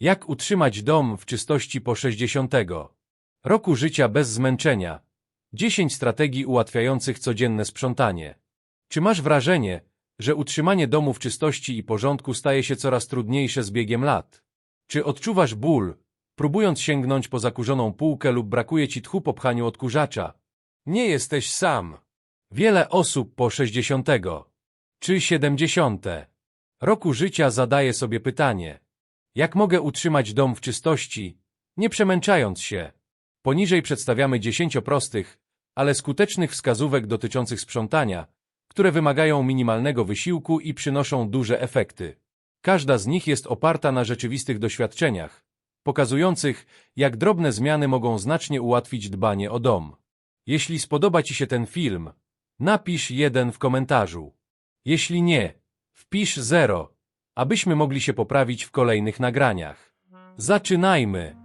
Jak utrzymać dom w czystości po 60 roku życia bez zmęczenia? 10 strategii ułatwiających codzienne sprzątanie. Czy masz wrażenie, że utrzymanie domu w czystości i porządku staje się coraz trudniejsze z biegiem lat? Czy odczuwasz ból, próbując sięgnąć po zakurzoną półkę lub brakuje ci tchu po pchaniu odkurzacza? Nie jesteś sam. Wiele osób po 60 czy 70 roku życia zadaje sobie pytanie, jak mogę utrzymać dom w czystości, nie przemęczając się? Poniżej przedstawiamy 10 prostych, ale skutecznych wskazówek dotyczących sprzątania, które wymagają minimalnego wysiłku i przynoszą duże efekty. Każda z nich jest oparta na rzeczywistych doświadczeniach, pokazujących, jak drobne zmiany mogą znacznie ułatwić dbanie o dom. Jeśli spodoba Ci się ten film, napisz jeden w komentarzu. Jeśli nie, wpisz zero, abyśmy mogli się poprawić w kolejnych nagraniach. Zaczynajmy!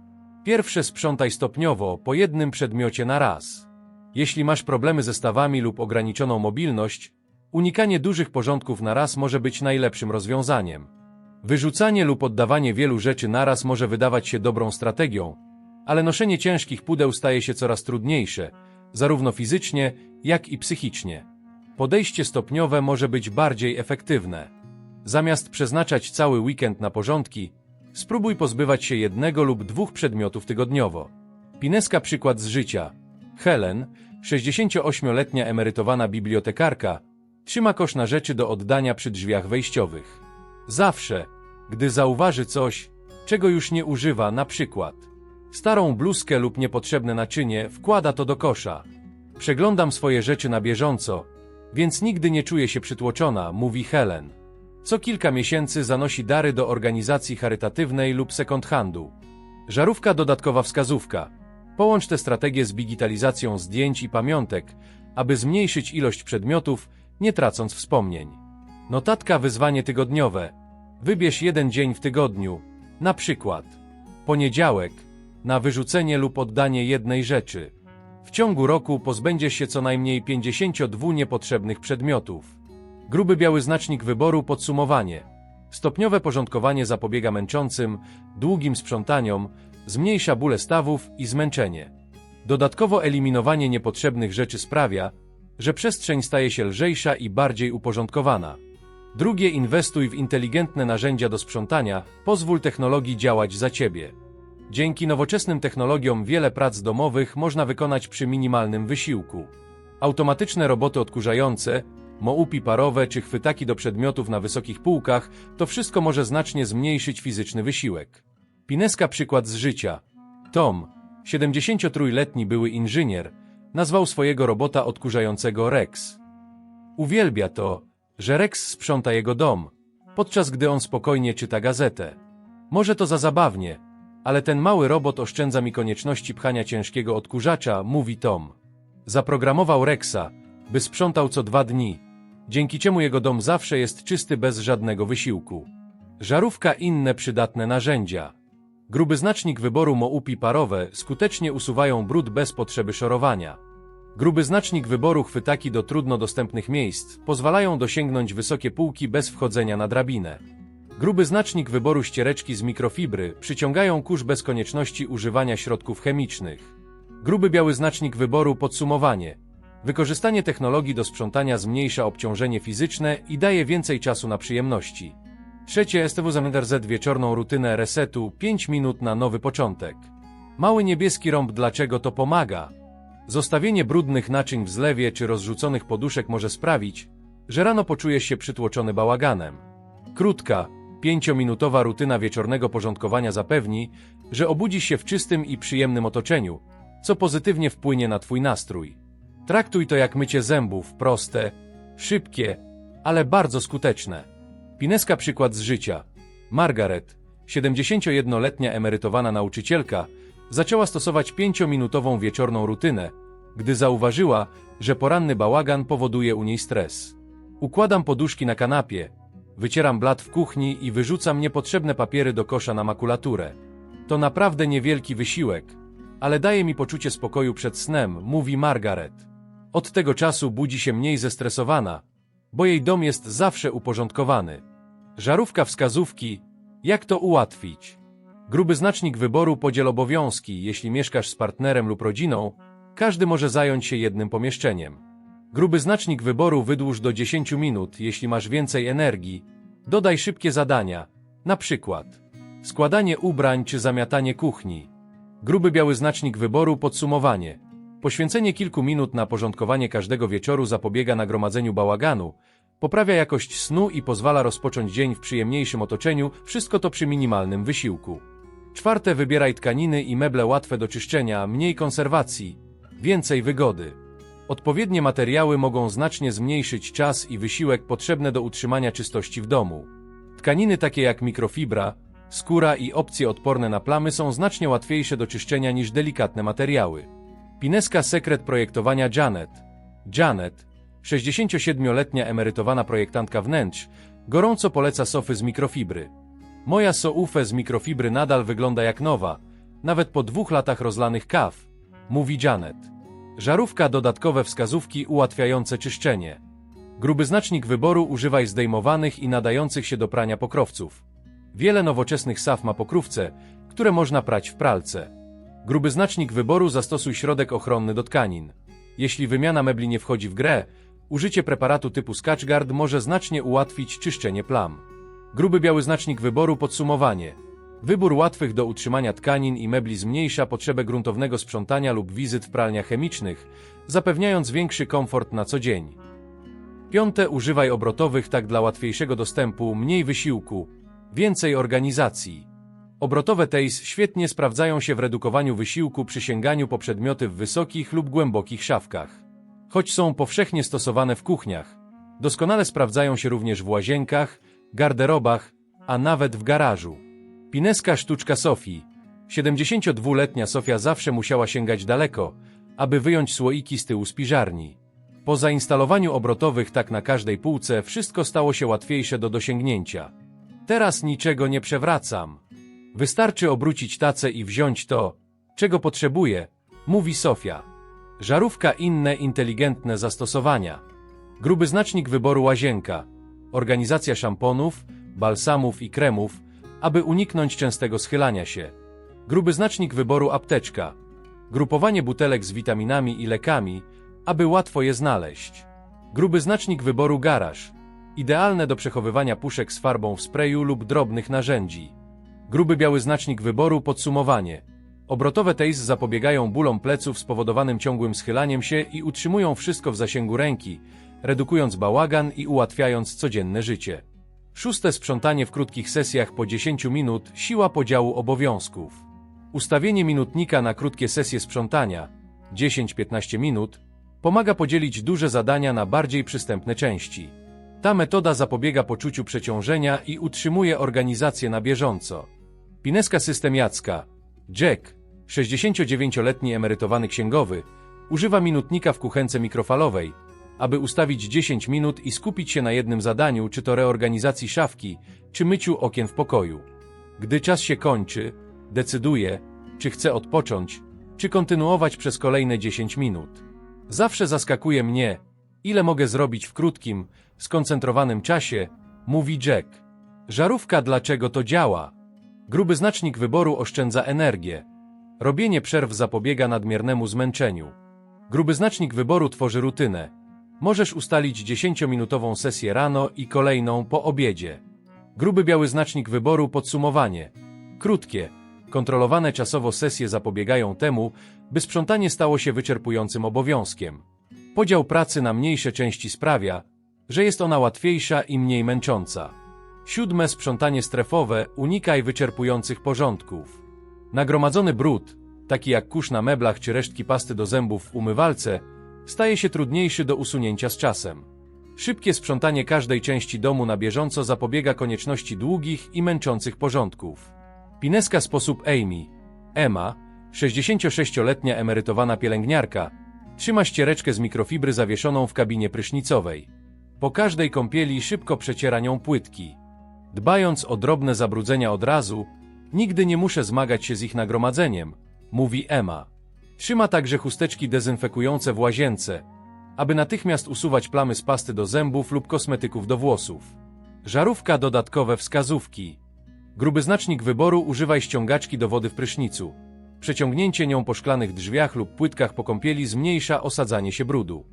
Pierwsze sprzątaj stopniowo, po jednym przedmiocie na raz. Jeśli masz problemy ze stawami lub ograniczoną mobilność, unikanie dużych porządków na raz może być najlepszym rozwiązaniem. Wyrzucanie lub oddawanie wielu rzeczy naraz może wydawać się dobrą strategią, ale noszenie ciężkich pudeł staje się coraz trudniejsze, zarówno fizycznie, jak i psychicznie. Podejście stopniowe może być bardziej efektywne. Zamiast przeznaczać cały weekend na porządki, spróbuj pozbywać się jednego lub dwóch przedmiotów tygodniowo. Pineska przykład z życia. Helen, 68-letnia emerytowana bibliotekarka, trzyma kosz na rzeczy do oddania przy drzwiach wejściowych. Zawsze, gdy zauważy coś, czego już nie używa, na przykład starą bluzkę lub niepotrzebne naczynie, wkłada to do kosza. Przeglądam swoje rzeczy na bieżąco, więc nigdy nie czuję się przytłoczona, mówi Helen. Co kilka miesięcy zanosi dary do organizacji charytatywnej lub second-handu. Żarówka dodatkowa wskazówka. Połącz tę strategię z digitalizacją zdjęć i pamiątek, aby zmniejszyć ilość przedmiotów, nie tracąc wspomnień. Notatka wyzwanie tygodniowe. Wybierz jeden dzień w tygodniu, na przykład poniedziałek, na wyrzucenie lub oddanie jednej rzeczy. W ciągu roku pozbędziesz się co najmniej 52 niepotrzebnych przedmiotów. Gruby biały znacznik wyboru podsumowanie. Stopniowe porządkowanie zapobiega męczącym, długim sprzątaniom, zmniejsza bóle stawów i zmęczenie. Dodatkowo eliminowanie niepotrzebnych rzeczy sprawia, że przestrzeń staje się lżejsza i bardziej uporządkowana. Drugie inwestuj w inteligentne narzędzia do sprzątania, pozwól technologii działać za Ciebie. Dzięki nowoczesnym technologiom wiele prac domowych można wykonać przy minimalnym wysiłku. Automatyczne roboty odkurzające, moupi parowe czy chwytaki do przedmiotów na wysokich półkach, to wszystko może znacznie zmniejszyć fizyczny wysiłek. Pineska przykład z życia. Tom, 73-letni były inżynier, nazwał swojego robota odkurzającego Rex. Uwielbia to, że Rex sprząta jego dom, podczas gdy on spokojnie czyta gazetę. Może to za zabawnie, ale ten mały robot oszczędza mi konieczności pchania ciężkiego odkurzacza, mówi Tom. Zaprogramował Rexa, by sprzątał co dwa dni, dzięki czemu jego dom zawsze jest czysty bez żadnego wysiłku. Żarówka inne przydatne narzędzia. Gruby znacznik wyboru moupi parowe skutecznie usuwają brud bez potrzeby szorowania. Gruby znacznik wyboru chwytaki do trudno dostępnych miejsc pozwalają dosięgnąć wysokie półki bez wchodzenia na drabinę. Gruby znacznik wyboru ściereczki z mikrofibry przyciągają kurz bez konieczności używania środków chemicznych. Gruby biały znacznik wyboru podsumowanie. Wykorzystanie technologii do sprzątania zmniejsza obciążenie fizyczne i daje więcej czasu na przyjemności. Trzecie STW Z wieczorną rutynę resetu 5 minut na nowy początek. Mały niebieski rąb dlaczego to pomaga? Zostawienie brudnych naczyń w zlewie czy rozrzuconych poduszek może sprawić, że rano poczujesz się przytłoczony bałaganem. Krótka, pięciominutowa rutyna wieczornego porządkowania zapewni, że obudzisz się w czystym i przyjemnym otoczeniu, co pozytywnie wpłynie na Twój nastrój. Traktuj to jak mycie zębów, proste, szybkie, ale bardzo skuteczne. Pineska przykład z życia. Margaret, 71-letnia emerytowana nauczycielka, zaczęła stosować pięciominutową wieczorną rutynę, gdy zauważyła, że poranny bałagan powoduje u niej stres. Układam poduszki na kanapie, wycieram blat w kuchni i wyrzucam niepotrzebne papiery do kosza na makulaturę. To naprawdę niewielki wysiłek, ale daje mi poczucie spokoju przed snem, mówi Margaret. Od tego czasu budzi się mniej zestresowana, bo jej dom jest zawsze uporządkowany. Żarówka wskazówki, jak to ułatwić. Gruby znacznik wyboru podziel obowiązki. Jeśli mieszkasz z partnerem lub rodziną, każdy może zająć się jednym pomieszczeniem. Gruby znacznik wyboru wydłuż do 10 minut. Jeśli masz więcej energii, dodaj szybkie zadania, na przykład składanie ubrań czy zamiatanie kuchni. Gruby biały znacznik wyboru podsumowanie. Poświęcenie kilku minut na porządkowanie każdego wieczoru zapobiega nagromadzeniu bałaganu, poprawia jakość snu i pozwala rozpocząć dzień w przyjemniejszym otoczeniu, wszystko to przy minimalnym wysiłku. Czwarte, wybieraj tkaniny i meble łatwe do czyszczenia, mniej konserwacji, więcej wygody. Odpowiednie materiały mogą znacznie zmniejszyć czas i wysiłek potrzebne do utrzymania czystości w domu. Tkaniny takie jak mikrofibra, skóra i opcje odporne na plamy są znacznie łatwiejsze do czyszczenia niż delikatne materiały. Pineska sekret projektowania Janet. Janet, 67-letnia emerytowana projektantka wnętrz, gorąco poleca sofy z mikrofibry. Moja soufę z mikrofibry nadal wygląda jak nowa, nawet po dwóch latach rozlanych kaw, mówi Janet. Żarówka dodatkowe wskazówki ułatwiające czyszczenie. Gruby znacznik wyboru używaj zdejmowanych i nadających się do prania pokrowców. Wiele nowoczesnych saf ma pokrówce, które można prać w pralce. Gruby znacznik wyboru zastosuj środek ochronny do tkanin. Jeśli wymiana mebli nie wchodzi w grę, użycie preparatu typu Scotchgard może znacznie ułatwić czyszczenie plam. Gruby biały znacznik wyboru podsumowanie. Wybór łatwych do utrzymania tkanin i mebli zmniejsza potrzebę gruntownego sprzątania lub wizyt w pralniach chemicznych, zapewniając większy komfort na co dzień. Piąte, używaj obrotowych tak dla łatwiejszego dostępu, mniej wysiłku, więcej organizacji. Obrotowe TASE świetnie sprawdzają się w redukowaniu wysiłku przy sięganiu po przedmioty w wysokich lub głębokich szafkach. Choć są powszechnie stosowane w kuchniach, doskonale sprawdzają się również w łazienkach, garderobach, a nawet w garażu. Pineska sztuczka Sofii. 72-letnia Sofia zawsze musiała sięgać daleko, aby wyjąć słoiki z tyłu spiżarni. Po zainstalowaniu obrotowych tak na każdej półce wszystko stało się łatwiejsze do dosięgnięcia. Teraz niczego nie przewracam. Wystarczy obrócić tacę i wziąć to, czego potrzebuję, mówi Sofia. Żarówka inne inteligentne zastosowania. Gruby znacznik wyboru łazienka. Organizacja szamponów, balsamów i kremów, aby uniknąć częstego schylania się. Gruby znacznik wyboru apteczka. Grupowanie butelek z witaminami i lekami, aby łatwo je znaleźć. Gruby znacznik wyboru garaż. Idealne do przechowywania puszek z farbą w sprayu lub drobnych narzędzi. Gruby biały znacznik wyboru podsumowanie. Obrotowe TASE zapobiegają bólom pleców spowodowanym ciągłym schylaniem się i utrzymują wszystko w zasięgu ręki, redukując bałagan i ułatwiając codzienne życie. Szóste sprzątanie w krótkich sesjach po 10 minut, siła podziału obowiązków. Ustawienie minutnika na krótkie sesje sprzątania, 10-15 minut, pomaga podzielić duże zadania na bardziej przystępne części. Ta metoda zapobiega poczuciu przeciążenia i utrzymuje organizację na bieżąco. Pineska System Jacka. Jack, 69-letni emerytowany księgowy, używa minutnika w kuchence mikrofalowej, aby ustawić 10 minut i skupić się na jednym zadaniu, czy to reorganizacji szafki, czy myciu okien w pokoju. Gdy czas się kończy, decyduje, czy chce odpocząć, czy kontynuować przez kolejne 10 minut. Zawsze zaskakuje mnie, ile mogę zrobić w krótkim, skoncentrowanym czasie, mówi Jack. Żarówka dlaczego to działa? Gruby znacznik wyboru oszczędza energię. Robienie przerw zapobiega nadmiernemu zmęczeniu. Gruby znacznik wyboru tworzy rutynę. Możesz ustalić 10-minutową sesję rano i kolejną po obiedzie. Gruby biały znacznik wyboru podsumowanie. Krótkie, kontrolowane czasowo sesje zapobiegają temu, by sprzątanie stało się wyczerpującym obowiązkiem. Podział pracy na mniejsze części sprawia, że jest ona łatwiejsza i mniej męcząca. Siódme sprzątanie strefowe unikaj wyczerpujących porządków. Nagromadzony brud, taki jak kurz na meblach czy resztki pasty do zębów w umywalce, staje się trudniejszy do usunięcia z czasem. Szybkie sprzątanie każdej części domu na bieżąco zapobiega konieczności długich i męczących porządków. Pineska sposób Amy. Emma, 66-letnia emerytowana pielęgniarka, trzyma ściereczkę z mikrofibry zawieszoną w kabinie prysznicowej. Po każdej kąpieli szybko przeciera nią płytki. Dbając o drobne zabrudzenia od razu, nigdy nie muszę zmagać się z ich nagromadzeniem, mówi Emma. Trzyma także chusteczki dezynfekujące w łazience, aby natychmiast usuwać plamy z pasty do zębów lub kosmetyków do włosów. Żarówka dodatkowe wskazówki. Gruby znacznik wyboru używaj ściągaczki do wody w prysznicu. Przeciągnięcie nią po szklanych drzwiach lub płytkach po kąpieli zmniejsza osadzanie się brudu.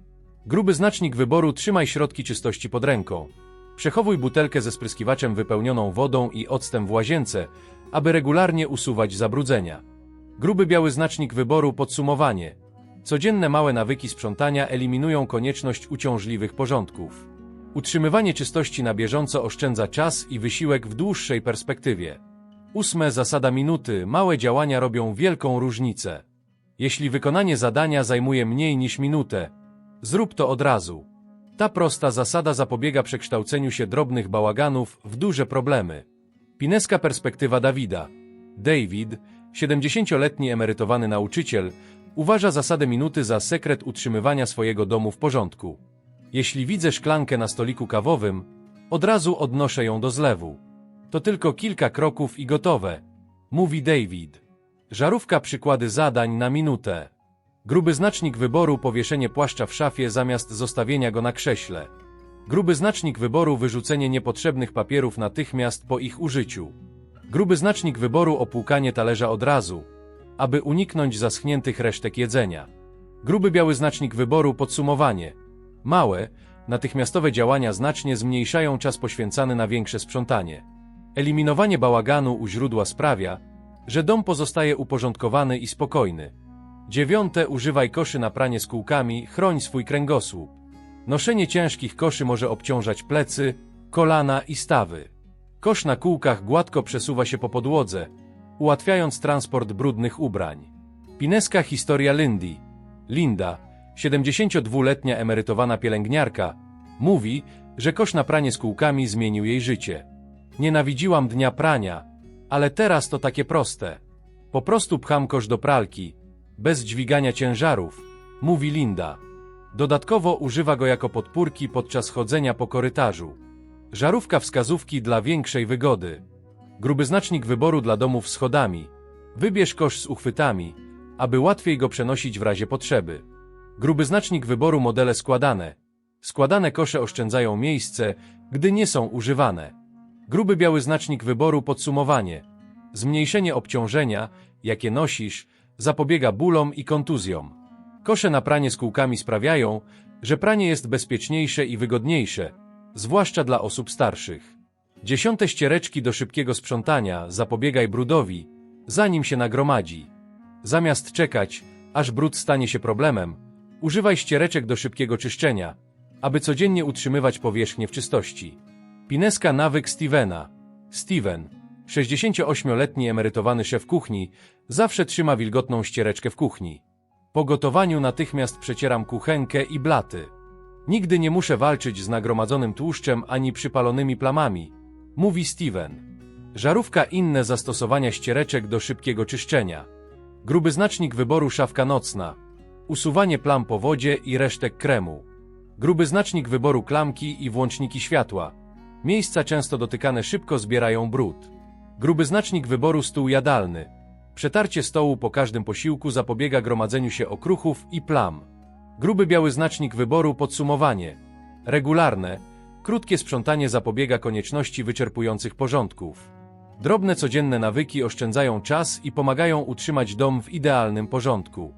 Gruby znacznik wyboru trzymaj środki czystości pod ręką. Przechowuj butelkę ze spryskiwaczem wypełnioną wodą i octem w łazience, aby regularnie usuwać zabrudzenia. Gruby biały znacznik wyboru podsumowanie. Codzienne małe nawyki sprzątania eliminują konieczność uciążliwych porządków. Utrzymywanie czystości na bieżąco oszczędza czas i wysiłek w dłuższej perspektywie. Ósme zasada minuty. Małe działania robią wielką różnicę. Jeśli wykonanie zadania zajmuje mniej niż minutę, zrób to od razu. Ta prosta zasada zapobiega przekształceniu się drobnych bałaganów w duże problemy. Pineska perspektywa Dawida. David, 70-letni emerytowany nauczyciel, uważa zasadę minuty za sekret utrzymywania swojego domu w porządku. Jeśli widzę szklankę na stoliku kawowym, od razu odnoszę ją do zlewu. To tylko kilka kroków i gotowe, mówi David. Żarówka przykłady zadań na minutę. Gruby znacznik wyboru powieszenie płaszcza w szafie zamiast zostawienia go na krześle. Gruby znacznik wyboru wyrzucenie niepotrzebnych papierów natychmiast po ich użyciu. Gruby znacznik wyboru opłukanie talerza od razu, aby uniknąć zaschniętych resztek jedzenia. Gruby biały znacznik wyboru podsumowanie. Małe, natychmiastowe działania znacznie zmniejszają czas poświęcany na większe sprzątanie. Eliminowanie bałaganu u źródła sprawia, że dom pozostaje uporządkowany i spokojny. Dziewiąte, używaj koszy na pranie z kółkami, chroń swój kręgosłup. Noszenie ciężkich koszy może obciążać plecy, kolana i stawy. Kosz na kółkach gładko przesuwa się po podłodze, ułatwiając transport brudnych ubrań. Pineska historia Lindy. Linda, 72-letnia emerytowana pielęgniarka, mówi, że kosz na pranie z kółkami zmienił jej życie. Nienawidziłam dnia prania, ale teraz to takie proste. Po prostu pcham kosz do pralki, bez dźwigania ciężarów, mówi Linda. Dodatkowo używa go jako podpórki podczas chodzenia po korytarzu. Żarówka wskazówki dla większej wygody. Gruby znacznik wyboru dla domów schodami. Wybierz kosz z uchwytami, aby łatwiej go przenosić w razie potrzeby. Gruby znacznik wyboru modele składane. Składane kosze oszczędzają miejsce, gdy nie są używane. Gruby biały znacznik wyboru podsumowanie. Zmniejszenie obciążenia, jakie nosisz, zapobiega bólom i kontuzjom. Kosze na pranie z kółkami sprawiają, że pranie jest bezpieczniejsze i wygodniejsze, zwłaszcza dla osób starszych. Dziesiąte ściereczki do szybkiego sprzątania zapobiegaj brudowi, zanim się nagromadzi. Zamiast czekać, aż brud stanie się problemem, używaj ściereczek do szybkiego czyszczenia, aby codziennie utrzymywać powierzchnię w czystości. Pineska nawyk Stevena. Steven, 68-letni emerytowany szef kuchni, zawsze trzyma wilgotną ściereczkę w kuchni. Po gotowaniu natychmiast przecieram kuchenkę i blaty. Nigdy nie muszę walczyć z nagromadzonym tłuszczem ani przypalonymi plamami, mówi Steven. Żarówka inne zastosowania ściereczek do szybkiego czyszczenia. Gruby znacznik wyboru szafka nocna. Usuwanie plam po wodzie i resztek kremu. Gruby znacznik wyboru klamki i włączniki światła. Miejsca często dotykane szybko zbierają brud. Gruby znacznik wyboru stół jadalny. Przetarcie stołu po każdym posiłku zapobiega gromadzeniu się okruchów i plam. Gruby biały znacznik wyboru podsumowanie. Regularne, krótkie sprzątanie zapobiega konieczności wyczerpujących porządków. Drobne codzienne nawyki oszczędzają czas i pomagają utrzymać dom w idealnym porządku.